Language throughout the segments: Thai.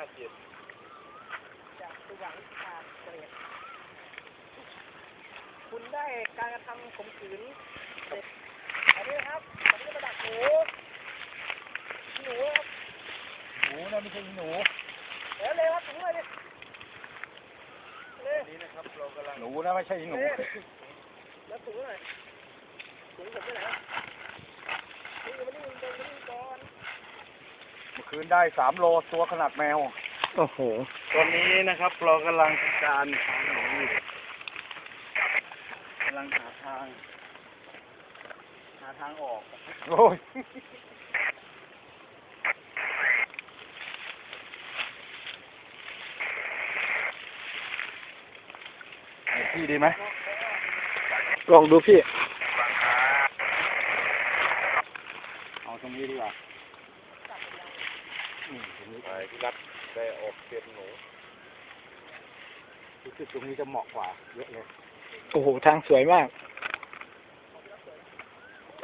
ห้าเจ็ดจากสว่างขาดเกรดคุณได้การกระทำข่มขืนเด็กอันนี้นะครับผมจะมาดักหนูหนูครับหนูนะไม่ใช่หนูเดี๋ยวเลยครับถุงเลยดิเลยนี้นะครับเรากำลังหนูนะไม่ใช่หนูเลยแล้วถุงหน่อยถุงผมไปไหนอะถุงอยู่มานี่เดินมานี่ก่อนเมื่อคืนได้สามโลตัวขนาดแมว โอ้โห ตอนนี้นะครับเรากำลังทำการหาหนูอยู่กำลังหาทาง หาทางออก โอ้ยพี่ดีไหมลองดูพี่ เอาตรงนี้ดีกว่าอืมต รงนี้ไปที่รัฐได้ออกเก็บหนูรู้สึกตรงนี้จะเหมาะกว่าเยอะเลยโอ้โหทางสวยมาก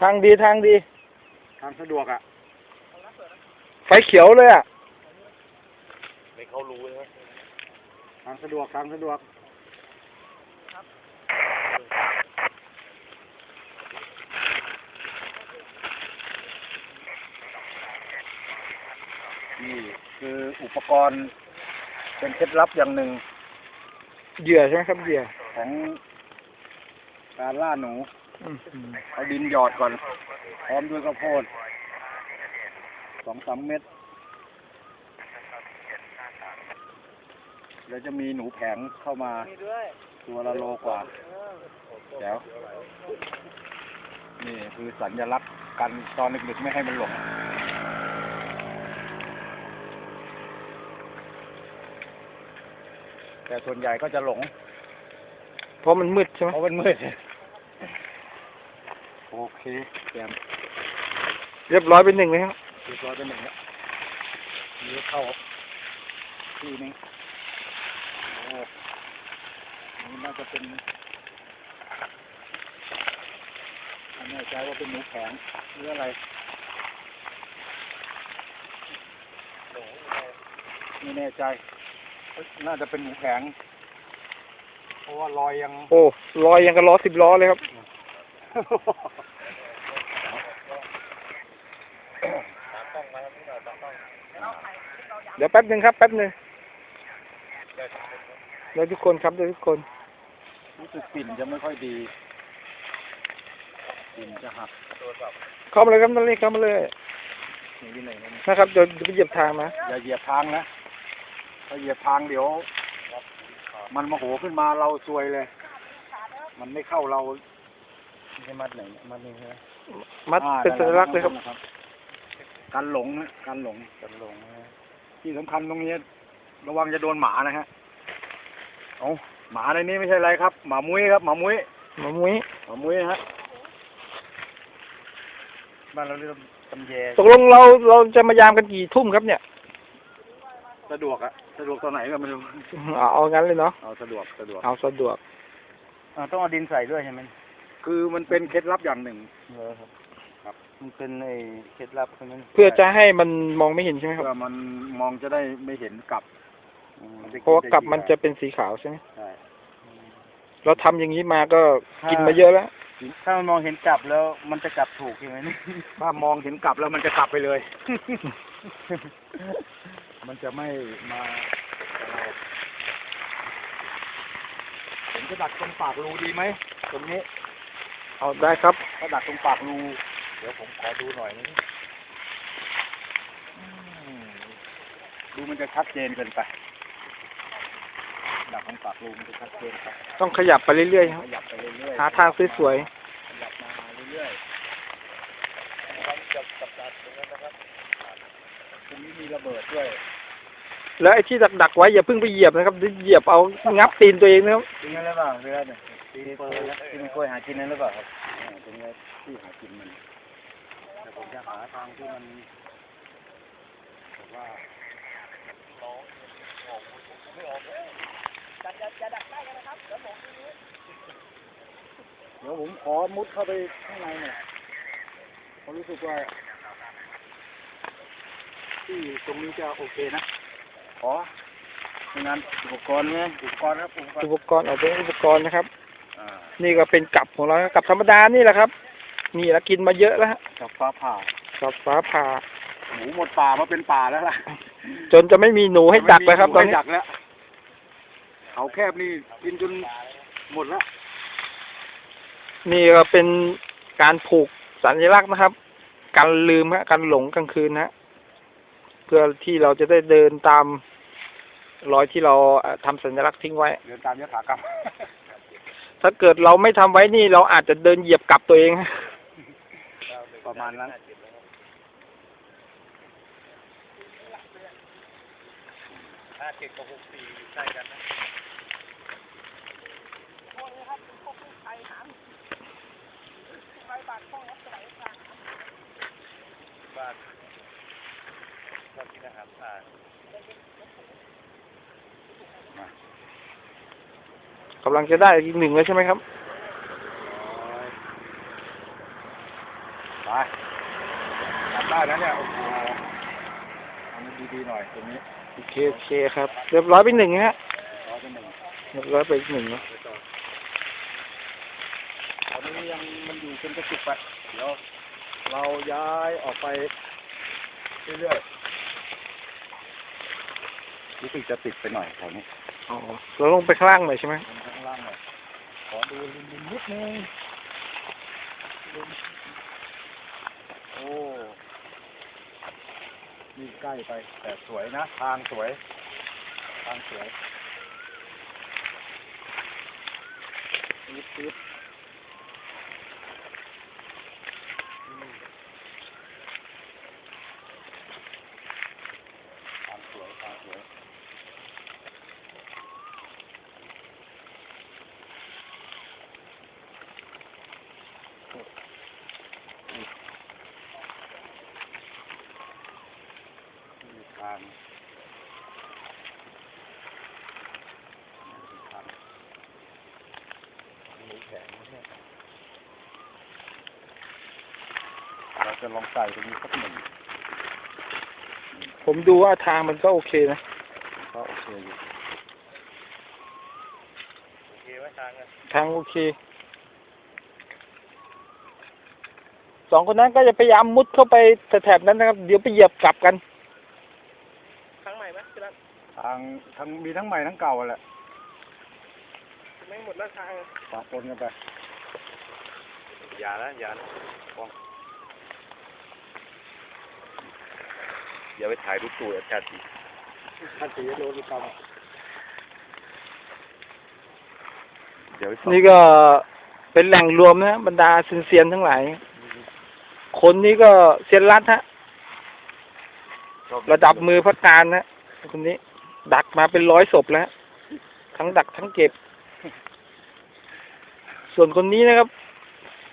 ทางดีทางดี ทางสะดวกอะ ไฟเขียวเลยอะ ไม่เข้ารู้ใช่ไหมทางสะดวกทางสะดวกนี่ คืออุปกรณ์เป็นเคล็ดลับอย่างหนึ่งเหยื่อใช่ไหมครับเหยื่อของการล่าหนูอืมเอาดินหยอดก่อน พร้อมด้วยข้าวโพดสองสามเม็ดแล้วจะมีหนูแผงเข้ามามีด้วยตัวละโลกว่าเออเดี๋ยวนี่คือสัญลักษณ์กันตอนดึกๆไม่ให้มันหลง แต่ส่วนใหญ่ก็จะหลง เพราะมันมืดใช่ไหมเพราะมันมืด โอเคแกมเรียบร้อยเป็นหนึ่งเลยครับเรียบร้อยเป็นหนึ่งแล้วนี่เข้าที่นี้โอ้นี่น่าจะเป็นไม่แน่ใจว่าเป็นหนูแข็งหรืออะไรไม่แน่ใจ น่าจะเป็นหนูแข็งเพราะว่ารอยยังโอ้ลอยยังกับล้อสิบล้อเลยครับ เดี๋ยวแป๊บหนึ่งครับแป๊บหนึ่งเดี๋ยวทุกคนครับเดี๋ยวทุกคนรู้สึกกลิ่นจะไม่ค่อยดีกลิ่นจะหักเข้ามาเลยครับนั่นเลยเข้ามาเลยนี่ที่ไหนนะนะครับเดี๋ยวเดี๋ยวไปเหยียบทางนะอย่าเหยียบทางนะ ถ้าเหยียบทางเดี๋ยว มันโมโหขึ้นมาเราซวยเลย มันไม่เข้าเราไม่ใช่มัดไหนเนี่ยมัดนี้ใช่ไหมมัดอ่าเป็นสัญลักษณ์เลยครับนั่นแหะการหลงนะการหลงการหลงนะที่สำคัญตรงนี้ ระวังจะโดนหมานะฮะเอาหมาในนี้ไม่ใช่อะไรครับ หมามุ้ยครับ หมามุ้ย หมามุ้ยหมามุ้ยนะฮะ บ้านเราเรียกตำแยตกลงเราเราจะมายามกันกี่ทุ่มครับเนี่ย สะดวกอะสะดวกตอนไหนก็ไม่รู้เอาเอางั้นเลยเนาะเอาสะดวกสะดวกเอาสะดวกต้องเอาดินใส่ด้วยใช่ไหมคือมันเป็นเคล็ดลับอย่างหนึ่งเออครับครับ มันเป็นไอ้เคล็ดลับใช่ไหมเพื่อจะให้มันมองไม่เห็นใช่ไหมครับเพื่อมันมองจะได้ไม่เห็นกลับอืมเพราะว่ากลับมันจะเป็นสีขาวใช่ไหมใช่เราทำอย่างนี้มาก็กินมาเยอะแล้วถ้ามันมองเห็นกลับแล้วมันจะกลับถูกใช่ไหมถ้ามองเห็นกลับแล้วมันจะกลับไปเลย มันจะไม่มาเราผมจะดักตรงปากรูดีไหมตรงนี้ เอาได้ครับถ้าดักตรงปากรู เดี๋ยวผมขอดูหน่อยนึงดูมันจะชัดเจนเกินไปดักตรงปากรูมันจะชัดเจนไปต้องขยับไปเรื่อยๆครับขยับไปเรื่อยๆหาทางสวยๆขยับมาเรื่อยๆต้องจับจับดักตรงนั้นนะครับตรงนี้มีระเบิดด้วย แล้วไอ้ที่ดักๆไว้อย่าเพิ่งไปเหยียบนะครับเหยียบเอางับตีนตัวเองนะครับจริงหรือเปล่าเรือเนี่ยตีกล้วยตีกล้วยหากินนั่นหรือเปล่าครับอ่าตรงนี้ที่หากินมันแต่ผมจะหาทางที่มันแบบว่าอย่าอย่าอย่าดักได้กันนะครับเดี๋ยวผมเดี๋ยวผมขอมุดเข้าไปข้างในหน่อยผมรู้สึกว่าที่ตรงนี้จะโอเคนะ ขอเป็นงานอุปกรณ์ไงอุปกรณ์ครับอุปกรณ์อุปกรณ์เอาเป็นอุปกรณ์นะครับ อ่านี่ก็เป็นกับของเราครับกับธรรมดานี่แหละครับ นี่ละกินมาเยอะแล้วฮะกับฟ้าผ่ากับฟ้าผ่า หมูหมดป่ามาเป็นป่าแล้วล่ะจนจะไม่มีหนูให้ดักเลยครับตอนไม่มีนี้หให้ดักแล้วเขาแคบนี่กินจนหมดแล้วนี่ก็เป็นการผูกสัญลักษณ์นะครับ การลืมฮะการหลงกลางคืนนะฮะ เพื่อที่เราจะได้เดินตามรอยที่เราเอ่อทำสัญลักษณ์ทิ้งไว้ เดินตามยถากรรมถ้าเกิดเราไม่ทำไว้นี่เราอาจจะเดินเหยียบกลับตัวเองฮะประมาณนั้นห้าเจ็ดกับหกสี่ใกล้กันนะพวกนี้ครับเป็นพวกผู้ชายหามไปบาดข้องรับสมัยกลางบ้าน ชอบกินอาหารป่ากำลังจะได้อีกหนึ่งแล้วใช่ไหมครับไปทำได้แล้วเนี่ยโอ้โหทำดีๆหน่อยตรงนี้โอเคโอเคครับ เรียบร้อยไปหนึ่งฮะร้อยเป็นหนึ่งเรียบร้อยไปอีกหนึ่งนะตอนนี้ยังมันอยู่เป็นกระจุกไปเดี๋ยวเราย้ายออกไปเรื่อยๆ รู้สึกจะติดไปหน่อยแถวนี้อ๋อเราลงไปข้างล่างหน่อยใช่ไหมลงข้างล่างหน่อยขอดูริมๆนิดนึงริมโอ้นี่ใกล้ไป แต่สวยนะ ทางสวย ทางสวยนิดนิดทางสวย ทางสวย มีทางมีทางหมูแข็งนะเนี่ยเรา จะลองใส่ตรงนี้สักหนึ่งผมดูว่าทางมันก็โอเคนะ ก็โอเคอยู่โอเคไหมทางอะทางโอเค สองคนนั้นก็จะพยายามมุดเข้าไปแถบๆนั้นนะครับ เดี๋ยวไปเหยียบกลับกันครั้งใหม่ไหมพี่รัตทางทั้งมีทั้งใหม่ทั้งเก่าอะแหละไม่หมดแล้วทางปะปนกันไป อย่านะอย่านะกล้อง อย่าไปถ่ายรูปตูดอาจารย์สิท่านสีโลดูกรรมเดี๋ยวไปส่องนี่ก็เป็นแหล่งรวมนะบรรดาเซียนๆทั้งหลาย คนนี้ก็เซียนรัดฮะชอบระดับมือพระการนะคนนี้ ดักมาเป็นร้อยศพแล้ว ทั้งดักทั้งเก็บ ส่วนคนนี้นะครับ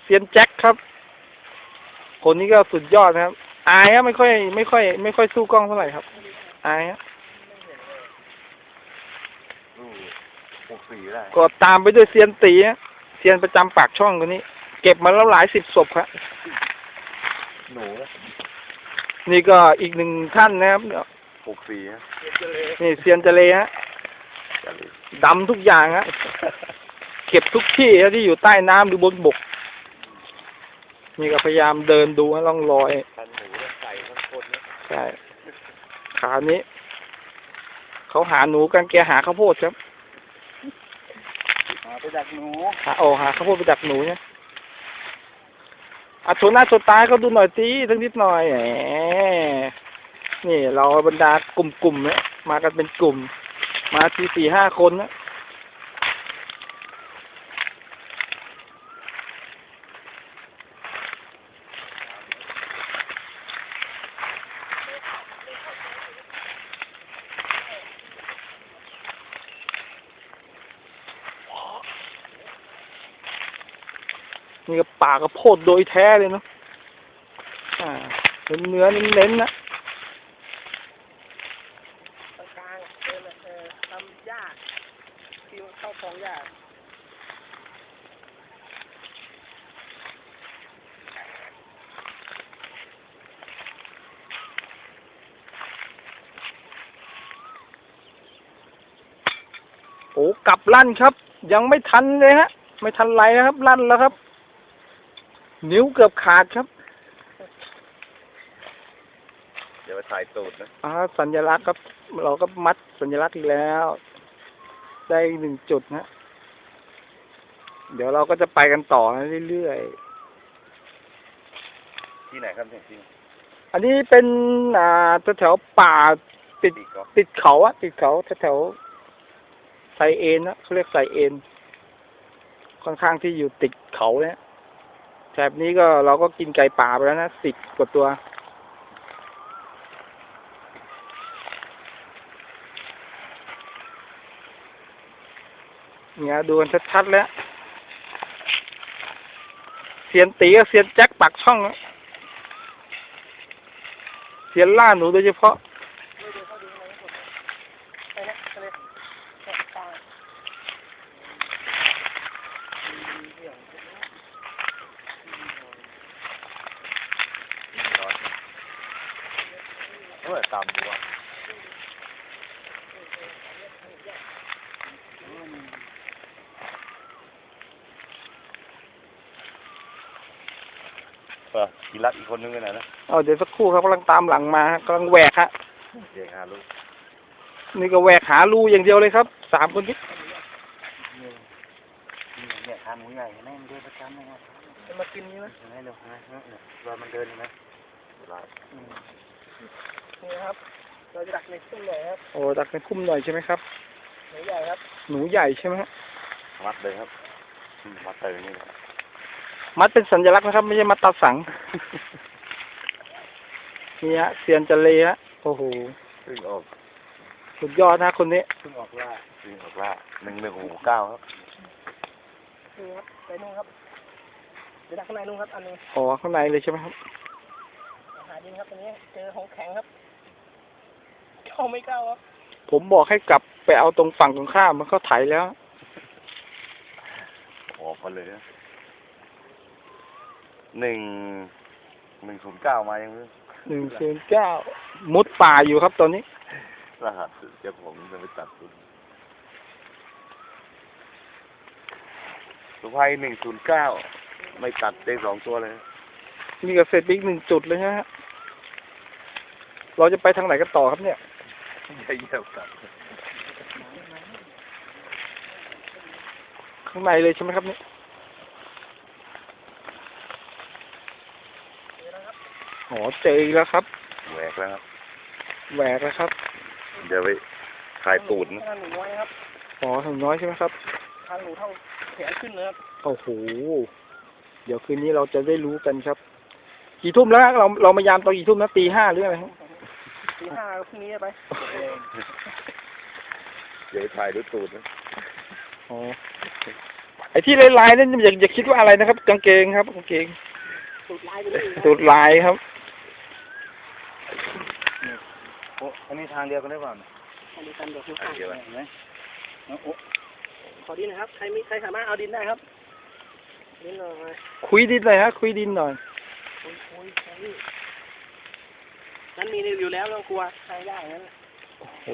เซียนแจ็คครับ คนนี้ก็สุดยอดนะครับ อายฮะไม่ค่อย ไม่ค่อย ไม่ค่อยสู้กล้องเท่าไหร่ครับ อายฮะรูปหกสี่ได้ก็ตามไปด้วยเซียนตีฮะเซียนประจำปากช่องคนนี้ เก็บมาแล้วหลายสิบศพครับหนูนะนี่ก็อีกหนึ่งท่านนะครับหกสี่ฮะนี่เซียนเจเลฮะดำทุกอย่างฮะเก็บทุกที่ฮะที่อยู่ใต้น้ำหรือบนบก นี่ก็พยายามเดินดูฮะล่องรอย ช่ขานี้ เขาหาหนูกันแกหาข้าวโพดครับมาไปดักหนูหาโอหาข้าวโพดไปดักหนูเนี่ยอะโชว์หน้าโชว์ตาให้เขาดูหน่อยสิทั้งนิดหน่อยแหมนี่เราบรรดากลุ่มๆเนี่ยมากันเป็นกลุ่ม มาทีสี่ห้าคนนะนี่ก็ ป่ากระโพดโดยแท้เลยเนาะอ่าเป็นเนื้อเน้นๆนะตรงกลางเออเออทำหญ้าที่เข้าคลองหญ้าโอ้กลับลั่นครับ ยังไม่ทันเลยฮะ ไม่ทันไรนะครับ ลั่นแล้วครับ นิ้วเกือบขาดครับเดี๋ยวไปถ่ายตูดนะอ่าสัญลักษณ์ครับ เราก็มัดสัญลักษณ์อีกแล้ว ได้อีกหนึ่งจุดนะ เดี๋ยวเราก็จะไปกันต่อนะเรื่อยที่ไหนครับเนี่ยที่ๆอันนี้เป็นอ่าแถวๆป่าติดปีกก็ติดเขาอะติดเขาแถวๆไซเอนนะเขาเรียกไซเอนค่อนข้างที่อยู่ติดเขาเนี่ย แถบนี้ก็เราก็กินไก่ป่าไปแล้วนะสิบกว่าตัว เนี่ยดูกันชัดๆแล้วเซียนตีกับเซียนแจ็คปักช่องเซียนล่าหนูโดยเฉพาะ ไปนะไปเลยเนี่ยตาย เออตามดูว่าเออกี รักอีกคนนึงไปไหนนะเอาเดี๋ยวสักครู่ครับกำลังตามหลังมาฮะกำลังแหวกฮะเด็กหาลูกนี่ก็แหวกหารูอย่างเดียวเลยครับสามคนนี้เนี่ยทานหมูใหญ่แม่งเดินประจำเลยนะจะมากินนี่ไหมเห็นไหมเร็วนะเนี่ยเวลามันเดินเห็นไหมนี่ครับเราจะดักในซุ้มหน่อยครับโอ้ดักในคุ้มหน่อยใช่ไหมครับ หนูใหญ่ครับ หนูใหญ่ใช่ไหมฮะ มัดเลยครับอืมมัดไปอย่างนี้เลย มัดเป็นสัญลักษณ์นะครับ ไม่ใช่มัดตาสังนี่ฮะเซียนจะเลฮะโอ้โหซึ่งออกสุดยอดนะคนนี้เพิ่งออกล่าซึ่งออกล่าหนึ่งหนึ่งหกเก้าครับนี่ครับไปนู่นครับเดี๋ยวดักข้างในนู่นครับอันหนึงอ๋อข้างในเลยใช่ไหมครับหาดินครับตรงนี้เจอของแข็งครับเข้าไม่เข้าครับผมบอกให้กลับไปเอาตรงฝั่งตรงข้ามมันเขาไถแล้วออกมาเลยนะ หนึ่งหนึ่งศูนย์เก้ามายังไม่รู้หนึ่งศูนย์เก้ามุดป่าอยู่ครับตอนนี้ รหัสเดี๋ยวผมจะไปตัดคุณสุภัยหนึ่งศูนย์เก้าไม่ตัดได้สองตัวเลย มีกับเศษบิ๊กหนึ่งจุดเลยฮะ เราจะไปทางไหนกันต่อครับเนี่ยใช่เยี่ยมตัดข้างในเลยใช่ไหมครับเนี่ย อ๋อเจออีกแล้วครับแหวกแล้วครับแหวกแล้วครับเดี๋ยวไปถ่ายตูดนะทางหนูน้อยนะครับอ๋อถึงน้อยใช่ไหมครับทางหนูเท่าแขนขึ้นเลยครับโอ้โหเดี๋ยวคืนนี้เราจะได้รู้กันครับ กี่ทุ่มแล้วฮะเราเรามายามตอนกี่ทุ่มนะตีห้าหรืออะไรฮะตีห้าพรุ่งนี้ไปเดี๋ยวไปถ่ายด้วยตูดนะอ๋อไอ้ที่ลายๆนั่นอย่าอย่าคิดว่าอะไรนะครับ กางเกงครับกางเกงสูดลายไปเลยครับ สูตรลายครับ โอ้อันนี้ทางเดียวกันได้เปล่าเนี่ยอันนี้กันเดี๋ยวคุณถ่ายเดี๋ยวเห็นไหมเอาโอ้ขอดินนะครับ ใครมีใครสามารถเอาดินได้ครับดินหน่อยคุยดินหน่อยฮะ คุยดินหน่อยโอ้ยโอ้ยโอ้ยนั้นมีอยู่แล้วไม่ต้องกลัวทางยากอย่างนั้นโอ้โห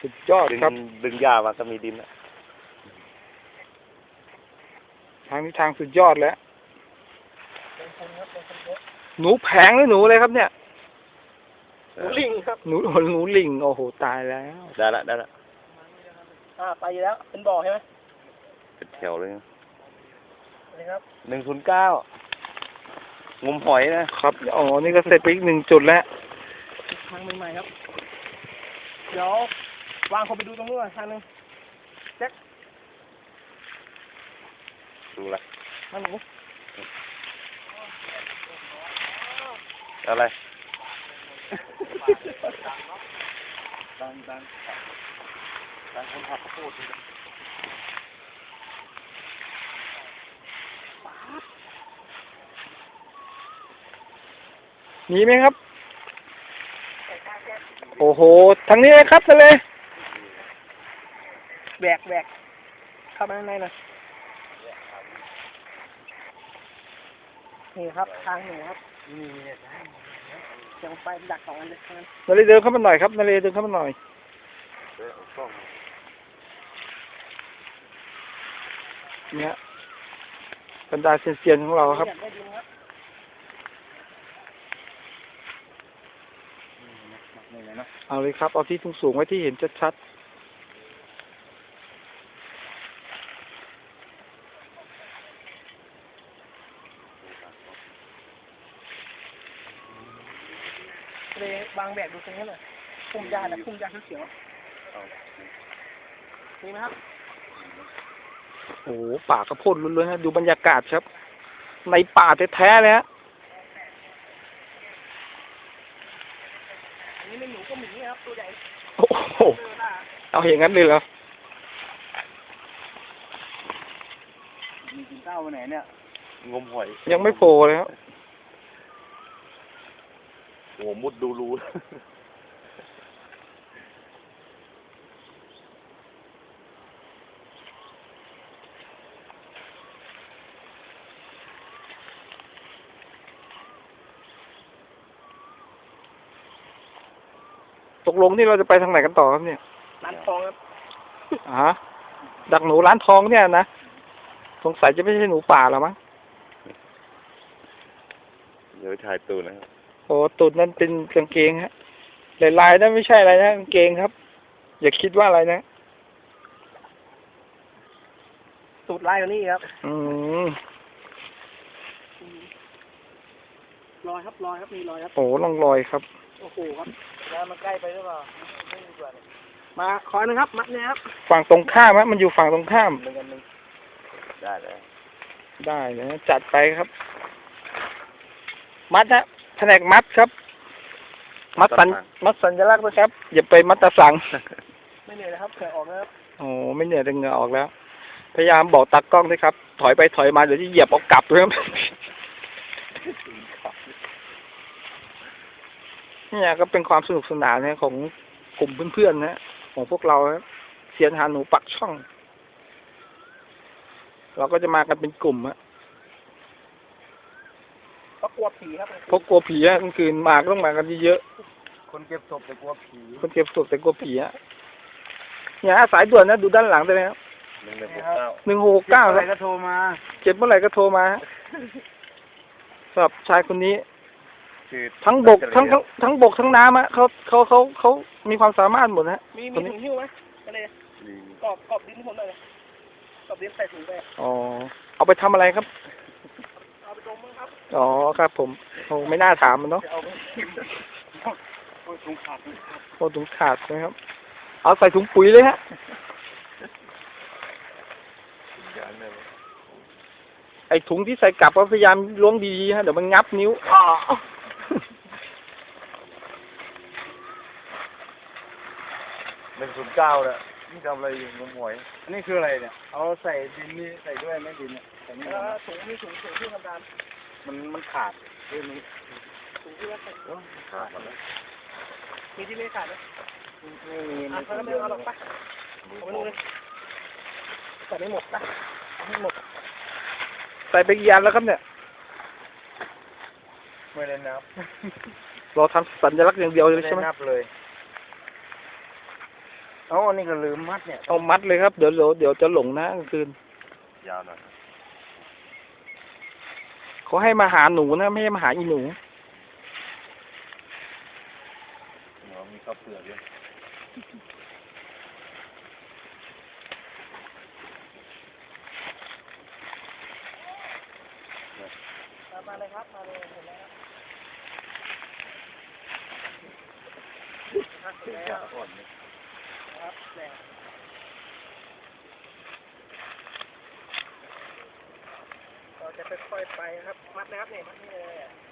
สุดยอดดึงครับดึงหญ้ามาก็มีดินนะทางนี้ทางสุดยอดแล้วเป็นคนครับเป็นคนเยอะหนูแผงหรือหนูอะไรครับเนี่ย หนูลิงครับหนูหนูลิงโอ้โหตายแล้วได้ละได้ละอ่าไปอยู่แล้ว เป็นบ่อใช่ไหมเป็นแถวเลยนะนี่ครับหนึ่งศูนย์เก้างมหอยนะครับอ๋อนี่ก็เสร็จไปอีกหนึ่งจุดแล้วทางใหม่ๆครับ เดี๋ยววางคนไปดูตรงนู้นก่อนทางหนึงดูละทางหนูอะไร ดังดังดังคนขับพูดเลยมีไหมครับ โอ้โห ทางนี้เลยครับทะเลแบกแบกเข้ามาข้างในหน่อยนี่ครับ ทางหนูครับนี่ ยังไปดักสองอันเลยทั้งนั้นนาเลเดินเข้ามาหน่อยครับนาเลเดินเข้ามาหน่อยเนี่ยบรรดาเซียนๆของเราครับอยากได้ดินครับนี่เลยเนาะเอาเลยครับ เอาที่สูงๆไว้ที่เห็นชัดเลยวางแบบดูตรงนี้หน่อยพุ่มหญ้านะพุ่มหญ้าเขียวๆมีไหมครับๆโอ้โหป่ากระโพดล้วนๆนะดูบรรยากาศครับ ในป่าแท้ๆเลยฮะอันนี้เป็นหนูก็หมีครับตัวใหญ่โอ้โหเจอหน้าเอาอย่างนั้นเลยเหรอมีกินข้าววันไหนเนี่ย งมหอย ยังไม่โผล่เลยครับ โอ้มุดดูรูตกลงนี่เราจะไปทางไหนกันต่อครับเนี่ยร้านทองครับอ่าฮะดักหนูร้านทองเนี่ยนะสงสัยจะไม่ใช่หนูป่าหรอมั้งเดี๋ยวถ่ายตูนนะครับ โอ้ตุดนั่นเป็นกางเกงฮะลายๆนั่นไม่ใช่อะไรนะกางเกงครับ อย่าคิดว่าอะไรนะสูตรลายกว่านี้ครับ อืมรอยครับรอยครับมีรอยครับ โอ้ล่องรอยครับ โอ้โหครับแล้วมันใกล้ไปหรือเปล่าไม่ดีกว่าเลยมาคอยหนึงครับ มัดเนี่ยครับฝั่งตรงข้ามฮะมันอยู่ฝั่งตรงข้าม หนึ่งกันหนึ่งได้เลยได้นะจัดไปครับ มัดนะ แผนกมัดครับ มัดสัญมัดสัญลักษณ์นะครับ อย่าไปมัดตะสัง ไม่เหนื่อยนะครับเผื่อออกนะครับโอ้ไม่เหนื่อยแต่เหงื่อออกแล้ว พยายามบอกตากล้องด้วยครับ ถอยไปถอยมาเดี๋ยวที่เหยียบเอากลับด้วยครับเนี่ยก็เป็นความสนุกสนานนะของกลุ่มเพื่อนๆนะของพวกเราครับเสียนหาหนูปักช่อง เราก็จะมากันเป็นกลุ่มฮะ เพราะกลัวผีครับเพราะกลัวผีอะกลางคืนมาก็ต้องมากันเยอะคนเก็บศพแต่กลัวผีๆคนเก็บศพแต่กลัวผีอะเนี่ยสายด่วนนะดูด้านหลังได้ไหมครับหนึ่งหนึ่งหกเก้าหนึ่งหกเก้าอะคไรรับก็โทรมาเจ็บเมื่อไหร่ก็โทรมาฮะสำหรับชายคนนี้คือทั้งบกทั้งทั้งทั้งบกทั้งน้ำอะเขาเขาเขาเขามีความสามารถหมดนะมีคมีนนี้ถุงหิ้วไหมก็เลยมีกรอบกรอบดินให้ผมหน่อยเลยกรอบดินใส่ถุงไปอ๋อเอาไปทำอะไรครับเอาไป ดมมั้งครับอ๋อครับผมโอ้ไม่น่าถามมันเนาะจะเอาไปกินโอ้ยถุงขาดถุงขาดโอ้ถุงขาดนะครับ เอาใส่ถุงปุ๋ยเลยฮะไอถุงที่ใส่กลับก็พยายามล้วงดีๆฮะเดี๋ยวมันงับนิ้วอ้อหนึ่งศูนย์เก้าเนี่ย นี่ทำอะไรอยู่งมหอยอันนี้คืออะไรเนี่ย เอาใส่ดินนี่ใส่ด้วยไหม่ดินเนี่ยใส่ไม่แล้วได้ถุงมีถุงถุงที่ทำการมันมันขาดเรื่องนี้ถุงที่ว่าใส่โอ้ขาดหมดแล้วมีที่ไม่ขาดไหมไม่มีอะไม่แล้วไม่เอาหรอกปะเอาไปดูเลยใส่ไม่หมดปะเอาไม่หมด ใส่ไปกี่อันแล้วครับเนี่ยไม่ได้นับ เราทำสัญลักษณ์อย่างเดียวเลยไม่ได้ใช่ไหมนับเลย เอ้าอันนี้ก็ลืมมัดเนี่ยเอามัดเลยครับ เดี๋ยวเดี๋ยวเดี๋ยวจะหลงนะกลางคืน ยาวหน่อยเขาให้มาหาหนูนะ ไม่ให้มาหาอีหนูเนาะมีข้าวเปลือกด้วยมามาเลยครับ มาเลยเห็นแล้วครับเห็นแล้ว อ่อนเนี่ย ครับแดดเราจะค่อยๆไปครับ มัดนะครับเนี่ยมัดนี่เลย